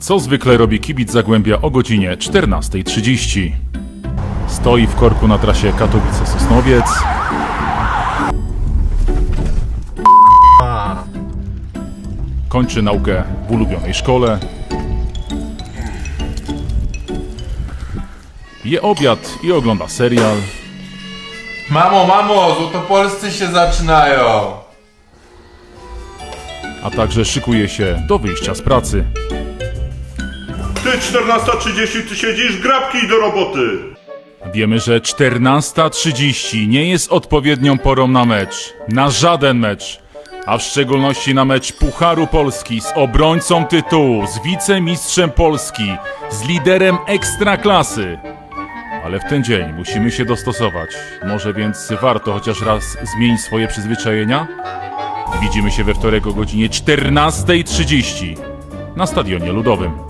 Co zwykle robi kibic Zagłębia o godzinie 14.30. Stoi w korku na trasie Katowice-Sosnowiec. Kończy naukę w ulubionej szkole. Je obiad i ogląda serial. Mamo, mamo, złotopolscy się zaczynają. a także szykuje się do wyjścia z pracy. Ty 14.30 ty siedzisz, grabki do roboty! Wiemy, że 14.30 nie jest odpowiednią porą na mecz. Na żaden mecz. A w szczególności na mecz Pucharu Polski z obrońcą tytułu, z wicemistrzem Polski, z liderem ekstraklasy. Ale w ten dzień musimy się dostosować. Może więc warto chociaż raz zmienić swoje przyzwyczajenia? Widzimy się we wtorek o godzinie 14.30 na Stadionie Ludowym.